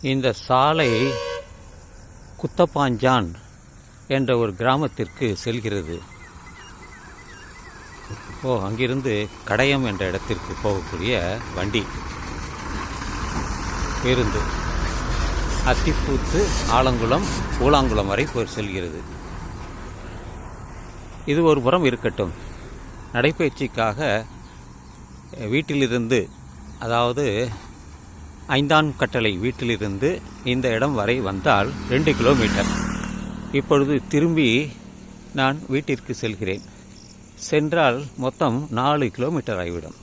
இந்த சாலை குத்தப்பாஞ்சான் என்ற ஒரு கிராமத்திற்கு செல்கிறது. ஓ அங்கிருந்து கடையம் என்ற இடத்திற்கு போகக்கூடிய வண்டி. பேருந்து. அத்திப்பூத்து ஆலங்குளம் ஊலாங்குளம் வரை போய் செல்கிறது. இது ஒரு புறம் இருக்கட்டும். நடைப்பயிற்சிக்காக வீட்டிலிருந்து அதாவது ஐந்தாம் கட்டளை வீட்டிலிருந்து இந்த இடம் வரை வந்தால் ரெண்டு கிலோமீட்டர். இப்பொழுது திரும்பி நான் வீட்டிற்கு செல்கிறேன். சென்றால் மொத்தம் நாலு கிலோமீட்டர் ஆகிவிடும்.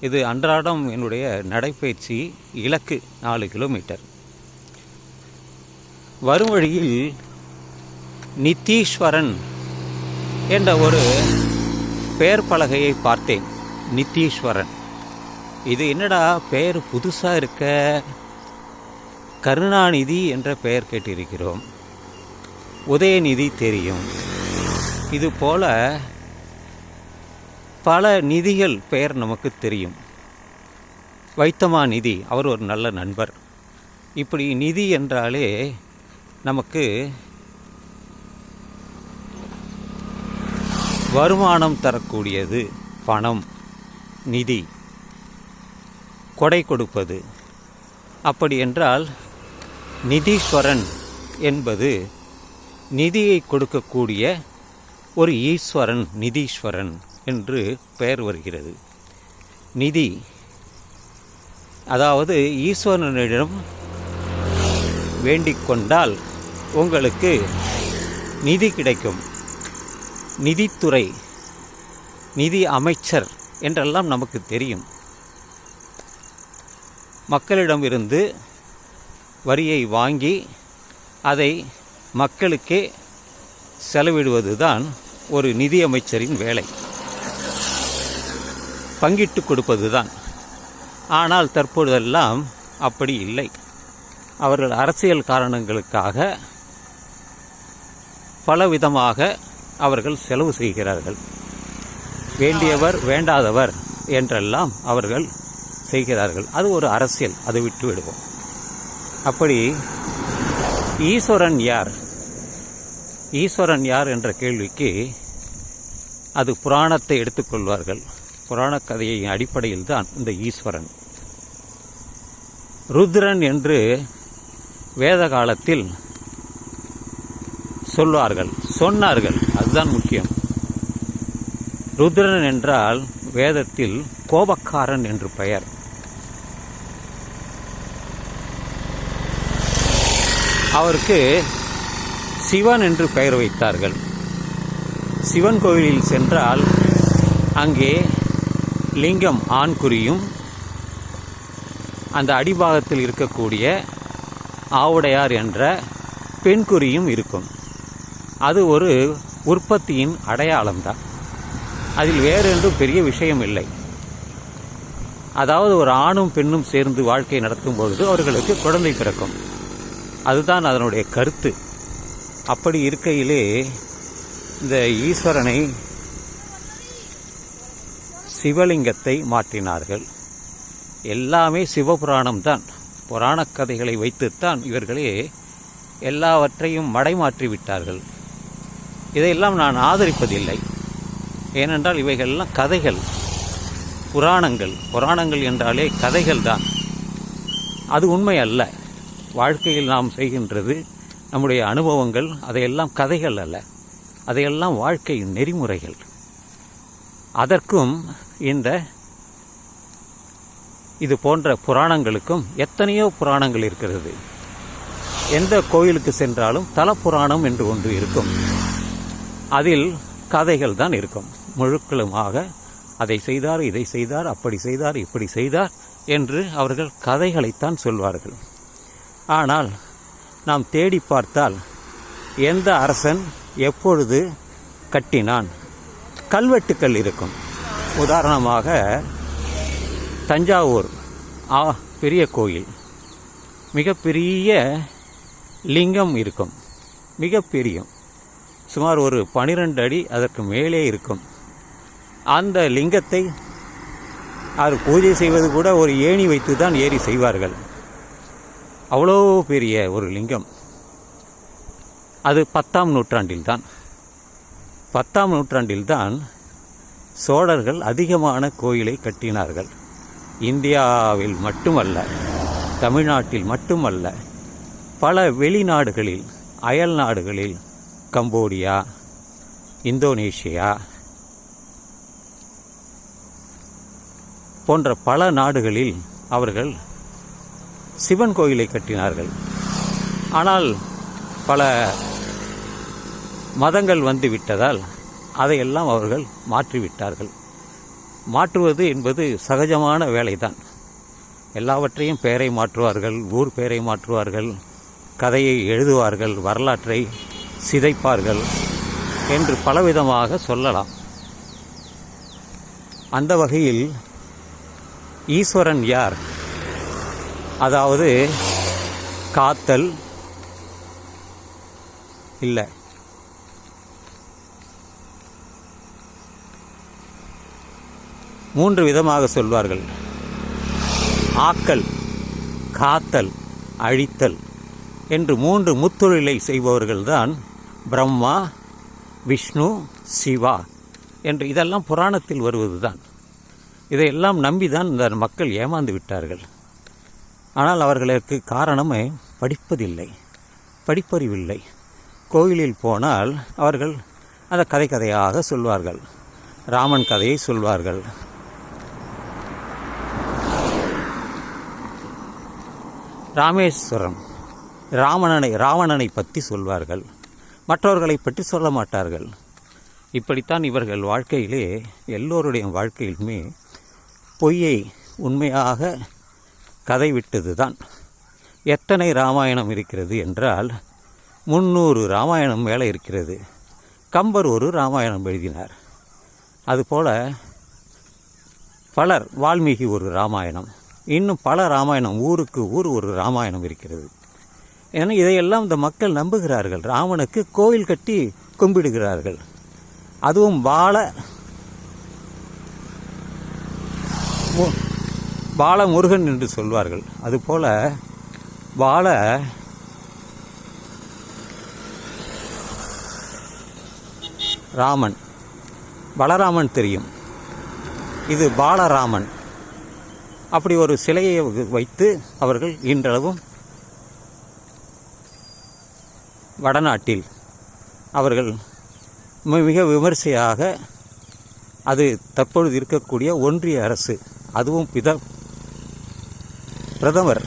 இது அன்றாடம் என்னுடைய நடைப்பயிற்சி இலக்கு நாலு கிலோமீட்டர். வரும் வழியில் நித்தீஸ்வரன் என்ற ஒரு பெயர் பலகையை பார்த்தேன். நித்தீஸ்வரன். இது என்னடா பெயர் புதுசாக இருக்க? கருணாநிதி என்ற பெயர் கேட்டிருக்கிறோம். உதயநிதி தெரியும். இது போல பல நிதிகள் பெயர் நமக்கு தெரியும். வைத்தமா நிதி அவர் ஒரு நல்ல நண்பர். இப்படி நிதி என்றாலே நமக்கு வருமானம் தரக்கூடியது பணம் நிதி. கொடை கொடுப்பது. அப்படி என்றால் நிதீஸ்வரன் என்பது நிதியை கொடுக்கக்கூடிய ஒரு ஈஸ்வரன் நிதீஸ்வரன் என்று பெயர் வருகிறது. நிதி அதாவது ஈஸ்வரனிடம் வேண்டிக் கொண்டால் உங்களுக்கு நிதி கிடைக்கும். நிதித்துறை நிதி அமைச்சர் என்றெல்லாம் நமக்கு தெரியும். மக்களிடமிருந்து வரியை வாங்கி அதை மக்களுக்கே செலவிடுவதுதான் ஒரு நிதியமைச்சரின் வேலை. பங்கிட்டு கொடுப்பதுதான். ஆனால் தற்பொழுதெல்லாம் அப்படி இல்லை. அவர்கள் அரசியல் காரணங்களுக்காக பலவிதமாக அவர்கள் செலவு செய்கிறார்கள். வேண்டியவர் வேண்டாதவர் என்றெல்லாம் அவர்கள் செய்கிறார்கள். அது ஒரு அரசியல். அதை விட்டு விடுவோம். அப்படி ஈஸ்வரன் யார்? ஈஸ்வரன் யார் என்ற கேள்விக்கு அது புராணத்தை எடுத்துக்கொள்வார்கள் புராணக் கதையின் அடிப்படையில் தான் இந்த ஈஸ்வரன். ருத்ரன் என்று வேத காலத்தில் சொல்வார்கள். சொன்னார்கள். அதுதான் முக்கியம். ருத்ரன் என்றால் வேதத்தில் கோபக்காரன் என்று பெயர். அவருக்கு சிவன் என்று பெயர் வைத்தார்கள். சிவன் கோவிலில் சென்றால் அங்கே லிங்கம் ஆண்குறியும் அந்த அடிபாகத்தில் இருக்கக்கூடிய ஆவுடையார் என்ற பெண்குறியும் இருக்கும். அது ஒரு உற்பத்தியின் அடையாளம்தான். அதில் வேறென்றும் பெரிய விஷயம் இல்லை. அதாவது ஒரு ஆணும் பெண்ணும் சேர்ந்து வாழ்க்கை நடத்தும் பொழுது அவர்களுக்கு குழந்தை பிறக்கும். அதுதான் அதனுடைய கருத்து. அப்படி இருக்கையிலே இந்த ஈஸ்வரனை சிவலிங்கத்தை மாற்றினார்கள். எல்லாமே சிவபுராணம் தான். புராணக் கதைகளை வைத்துத்தான் இவர்களே எல்லாவற்றையும் மடைமாற்றி விட்டார்கள். இதையெல்லாம் நான் ஆதரிப்பதில்லை. ஏனென்றால் இவைகள்லாம் கதைகள். புராணங்கள். புராணங்கள் என்றாலே கதைகள் தான். அது உண்மை அல்ல வாழ்க்கையில் நாம் செய்கின்றது நம்முடைய அனுபவங்கள் அதையெல்லாம் கதைகள் அல்ல. அதையெல்லாம் வாழ்க்கை நெறிமுறைகள். அதற்கும் இந்த இது போன்ற புராணங்களுக்கும் எத்தனையோ புராணங்கள் இருக்கிறது. எந்த கோயிலுக்கு சென்றாலும் தல புராணம் என்று ஒன்று இருக்கும். அதில் கதைகள் தான் இருக்கும். முழுக்களுமாக அதை செய்தார் இதை செய்தார் அப்படி செய்தார் இப்படி செய்தார் என்று அவர்கள் கதைகளைத்தான் சொல்வார்கள். ஆனால் நாம் தேடி பார்த்தால் எந்த அரசன் எப்பொழுது கட்டினான்? கல்வெட்டுக்கள் இருக்கும். உதாரணமாக தஞ்சாவூர் ஆ பெரிய கோயில். மிகப்பெரிய லிங்கம் இருக்கும். மிகப்பெரிய சுமார் ஒரு பனிரெண்டு அடி அதற்கு மேலே இருக்கும். அந்த லிங்கத்தை அவர் பூஜை செய்வது கூட ஒரு ஏணி வைத்து தான் ஏறி செய்வார்கள். அவ்வளோ பெரிய ஒரு லிங்கம். அது பத்தாம் நூற்றாண்டில்தான். பத்தாம் நூற்றாண்டில்தான் சோழர்கள் அதிகமான கோயிலை கட்டினார்கள். இந்தியாவில் மட்டுமல்ல தமிழ்நாட்டில் மட்டுமல்ல பல வெளிநாடுகளில் அயல் நாடுகளில் கம்போடியா இந்தோனேஷியா போன்ற பல நாடுகளில் அவர்கள் சிவன் கோயிலை கட்டினார்கள். ஆனால் பல மதங்கள் வந்து விட்டதால் அதையெல்லாம் அவர்கள் மாற்றிவிட்டார்கள். மாற்றுவது என்பது சகஜமான வேலைதான். எல்லாவற்றையும் பெயரை மாற்றுவார்கள் ஊர் பெயரை மாற்றுவார்கள் கதையை எழுதுவார்கள் வரலாற்றை சிதைப்பார்கள் என்று பலவிதமாக சொல்லலாம். அந்த வகையில் ஈஸ்வரன் யார்? அதாவது காத்தல் இல்லை. மூன்று விதமாக சொல்வார்கள். ஆக்கல் காத்தல் அழித்தல் என்று மூன்று முத்தொழிலை செய்பவர்கள்தான் பிரம்மா விஷ்ணு சிவா என்று இதெல்லாம் புராணத்தில் வருவதுதான். இதையெல்லாம் நம்பிதான் இந்த மக்கள் ஏமாந்து விட்டார்கள். ஆனால் அவர்களுக்கு காரணமே படிப்பதில்லை. படிப்பறிவில்லை. கோயிலில் போனால் அவர்கள் அந்த கதை கதையாக சொல்வார்கள். ராமன் கதையை சொல்வார்கள். ராமேஸ்வரம். ராவணனை ராவணனை பற்றி சொல்வார்கள். மற்றவர்களை பற்றி சொல்ல மாட்டார்கள். இப்படித்தான் இவர்கள் வாழ்க்கையிலே எல்லோருடைய வாழ்க்கையிலுமே பொய்யை உண்மையாக கதை விட்டது தான் எத்தனை ராமாயணம் இருக்கிறது என்றால் முந்நூறு ராமாயணம் மேலே இருக்கிறது. கம்பர் ஒரு ராமாயணம் எழுதினார். அதுபோல் பலர் வால்மீகி ஒரு ராமாயணம். இன்னும் பல ராமாயணம் ஊருக்கு ஊர் ஒரு ராமாயணம் இருக்கிறது. ஏன்னா இதையெல்லாம் இந்த மக்கள் நம்புகிறார்கள். ராமனுக்கு கோயில் கட்டி கும்பிடுகிறார்கள். அதுவும் பால பால முருகன் என்று சொல்வார்கள். அதுபோல பால ராமன். பலராமன் தெரியும். இது பாலராமன். அப்படி ஒரு சிலையை வைத்து அவர்கள் இன்றளவும் வடநாட்டில் அவர்கள் மிக விமரிசையாக அது தற்பொழுது இருக்கக்கூடிய ஒன்றிய அரசு அதுவும் பித பிரதமர்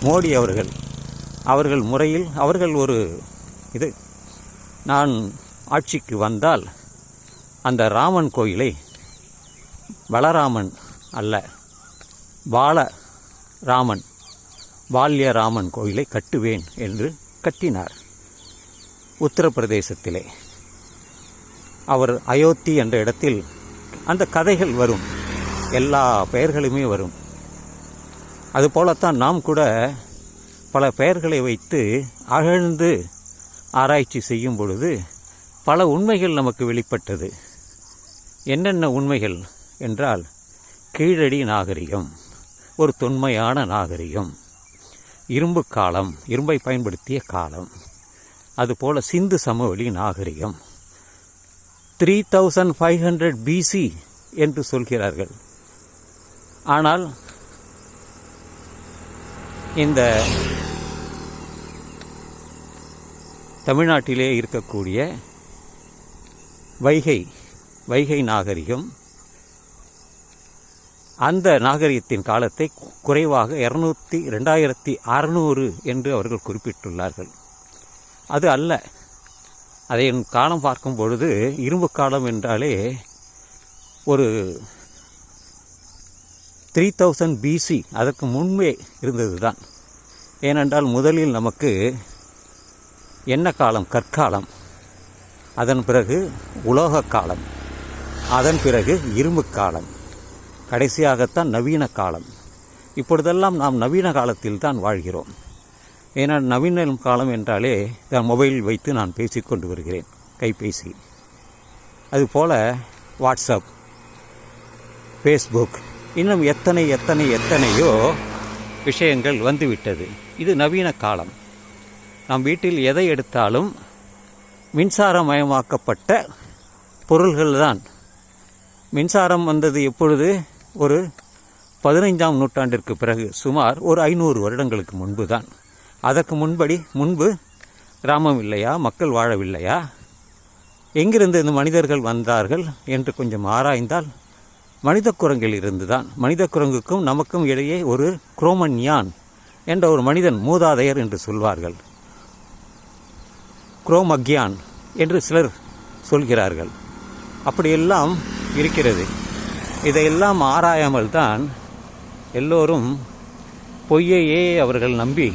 மோடி அவர்கள் அவர்கள் முறையில் அவர்கள் ஒரு இது. நான் ஆட்சிக்கு வந்தால் அந்த ராமன் கோயிலை பலராமன் அல்ல பால ராமன் பால்ய ராமன் கோயிலை கட்டுவேன் என்று கட்டினார். உத்தரப்பிரதேசத்திலே. அவர் அயோத்தி என்ற இடத்தில் அந்த கதைகள் வரும். எல்லா பெயர்களுமே வரும். அதுபோலத்தான் நாம் கூட பல பெயர்களை வைத்து அகழ்ந்து ஆராய்ச்சி செய்யும் பொழுது பல உண்மைகள் நமக்கு வெளிப்பட்டது. என்னென்ன உண்மைகள் என்றால் கீழடி நாகரிகம் ஒரு தொன்மையான நாகரிகம் இரும்பு காலம் இரும்பை பயன்படுத்திய காலம் அதுபோல் சிந்து சமவெளி நாகரிகம். Three thousand five hundred BC என்று சொல்கிறார்கள். ஆனால் இந்த தமிழ்நாட்டிலே இருக்கக்கூடிய வைகை வைகை நாகரிகம் அந்த நாகரிகத்தின் காலத்தை குறைவாக இரநூத்தி ரெண்டாயிரத்தி அறநூறு என்று அவர்கள் குறிப்பிட்டுள்ளார்கள். அது அல்ல. அதை காலம் பார்க்கும் பொழுது இரும்பு காலம் என்றாலே ஒரு த்ரீ தௌசண்ட் பிசி அதற்கு முன்பே இருந்தது தான் ஏனென்றால் முதலில் நமக்கு என்ன காலம்? கற்காலம். அதன் பிறகு உலோக காலம். அதன் பிறகு இரும்பு காலம். கடைசியாகத்தான் நவீன காலம். இப்பொழுதெல்லாம் நாம் நவீன காலத்தில் தான் வாழ்கிறோம். ஏன்னா நவீன காலம் என்றாலே நான் மொபைல் வைத்து நான் பேசிக்கொண்டு வருகிறேன். கைபேசி. அதுபோல் வாட்ஸ்அப் ஃபேஸ்புக் இன்னும் எத்தனை எத்தனை எத்தனையோ விஷயங்கள் வந்துவிட்டது. இது நவீன காலம். நம் வீட்டில் எதை எடுத்தாலும் மின்சாரமயமாக்கப்பட்ட பொருள்கள்தான். மின்சாரம் வந்தது எப்பொழுது? ஒரு பதினைந்தாம் நூற்றாண்டிற்கு பிறகு சுமார் ஒரு ஐநூறு வருடங்களுக்கு முன்பு தான் அதற்கு முன்படி முன்பு கிராமம் இல்லையா? மக்கள் வாழவில்லையா? எங்கிருந்து இந்த மனிதர்கள் வந்தார்கள் என்று கொஞ்சம் ஆராய்ந்தால் மனித குரங்கில் இருந்துதான் மனித குரங்குக்கும் நமக்கும் இடையே ஒரு குரோமன்யான் என்ற ஒரு மனிதன் மூதாதையர் என்று சொல்வார்கள். குரோமக்யான் என்று சிலர் சொல்கிறார்கள். அப்படியெல்லாம் இருக்கிறது. இதையெல்லாம் ஆராயாமல் தான் எல்லோரும் பொய்யையே அவர்கள் நம்பி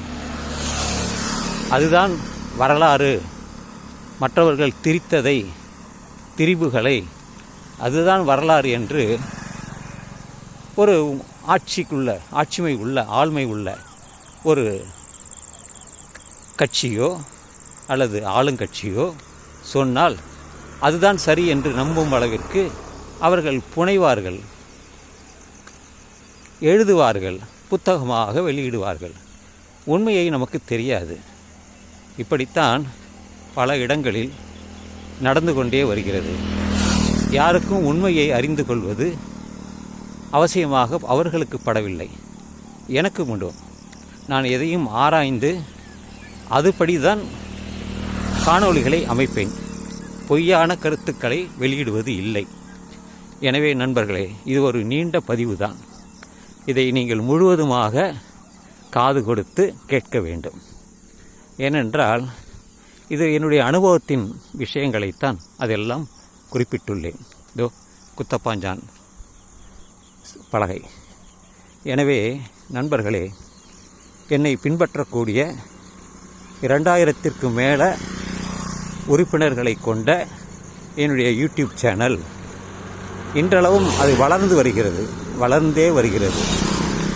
அதுதான் வரலாறு. மற்றவர்கள் திரித்ததை திரிவுகளை அதுதான் வரலாறு என்று ஒரு ஆட்சிக்குள்ள ஆட்சிமை உள்ள ஆள்மை உள்ள ஒரு கட்சியோ அல்லது ஆளுங்கட்சியோ சொன்னால் அதுதான் சரி என்று நம்பும் அளவிற்கு அவர்கள் புனைவார்கள் எழுதுவார்கள் புத்தகமாக வெளியிடுவார்கள். உண்மையை நமக்கு தெரியாது. இப்படித்தான் பல இடங்களில் நடந்து கொண்டே வருகிறது. யாருக்கும் உண்மையை அறிந்து கொள்வது அவசியமாக அவர்களுக்கு படவில்லை. எனக்கு உண்டு. நான் எதையும் ஆராய்ந்து அதுபடி தான் காணொளிகளை அமைப்பேன். பொய்யான கருத்துக்களை வெளியிடுவது இல்லை. எனவே நண்பர்களே இது ஒரு நீண்ட பதிவு தான் இதை நீங்கள் முழுவதுமாக காது கொடுத்து கேட்க வேண்டும். ஏனென்றால் இது என்னுடைய அனுபவத்தின் விஷயங்களைத்தான் அதெல்லாம் குறிப்பிட்டுள்ளேன். இதோ குத்தப்பாஞ்சான். பலகை. எனவே நண்பர்களே என்னை பின்பற்றக்கூடிய இரண்டாயிரத்திற்கு மேலே உறுப்பினர்களை கொண்ட என்னுடைய யூடியூப் சேனல் இன்றளவும் அது வளர்ந்து வருகிறது வளர்ந்தே வருகிறது.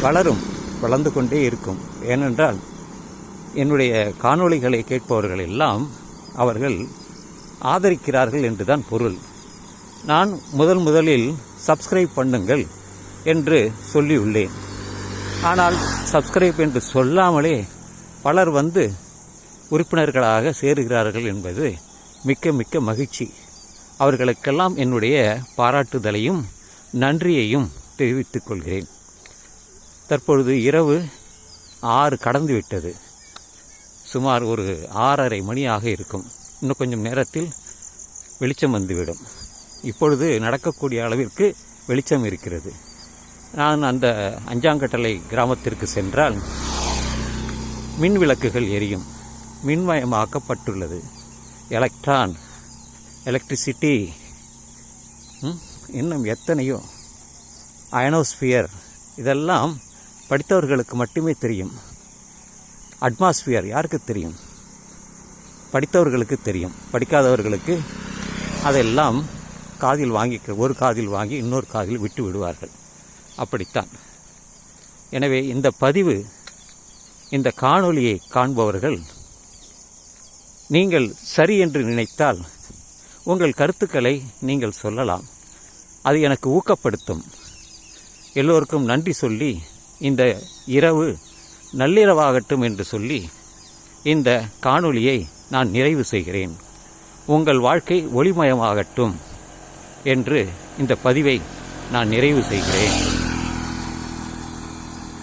வளரும் வளர்ந்து கொண்டே இருக்கும். ஏனென்றால் என்னுடைய காணொளிகளை கேட்பவர்கள் எல்லாம் அவர்கள் ஆதரிக்கிறார்கள் என்றுதான் பொருள். நான் முதல் முதலில் சப்ஸ்கிரைப் பண்ணுங்கள். என்று சொல்லியுள்ளேன். ஆனால் சப்ஸ்கிரைப் என்று சொல்லாமலே பலர் வந்து உறுப்பினர்களாக சேருகிறார்கள் என்பது மிக்க மிக்க மகிழ்ச்சி. அவர்களுக்கெல்லாம் என்னுடைய பாராட்டுதலையும் நன்றியையும் தெரிவித்துக் கொள்கிறேன். தற்பொழுது இரவு ஆறு கடந்து விட்டது. சுமார் ஒரு ஆறரை மணியாக இருக்கும். இன்னும் கொஞ்சம் நேரத்தில் வெளிச்சம் வந்துவிடும். இப்பொழுது நடக்கக்கூடிய அளவிற்கு வெளிச்சம் இருக்கிறது. நான் அந்த அஞ்சாங்கட்டளை கிராமத்திற்கு சென்றால் மின் விளக்குகள் எரியும். மின்மயமாக்கப்பட்டுள்ளது. எலக்ட்ரான் எலக்ட்ரிசிட்டி இன்னும் எத்தனையோ? அயனோஸ்பியர் இதெல்லாம் படித்தவர்களுக்கு மட்டுமே தெரியும். அட்மாஸ்பியர் யாருக்கு தெரியும்? படித்தவர்களுக்கு தெரியும். படிக்காதவர்களுக்கு அதெல்லாம் காதில் வாங்கி ஒரு காதில் வாங்கி இன்னொரு காதில் விட்டு விடுவார்கள். அப்படித்தான். எனவே இந்த பதிவு இந்த காணொளியை காண்பவர்கள் நீங்கள் சரி என்று நினைத்தால் உங்கள் கருத்துக்களை நீங்கள் சொல்லலாம். அது எனக்கு ஊக்கப்படுத்தும். எல்லோருக்கும் நன்றி சொல்லி இந்த இரவு நள்ளிரவாகட்டும் என்று சொல்லி இந்த காணொளியை நான் நிறைவு செய்கிறேன். உங்கள் வாழ்க்கை ஒளிமயமாகட்டும் என்று இந்த பதிவை நான் நிறைவு செய்கிறேன்.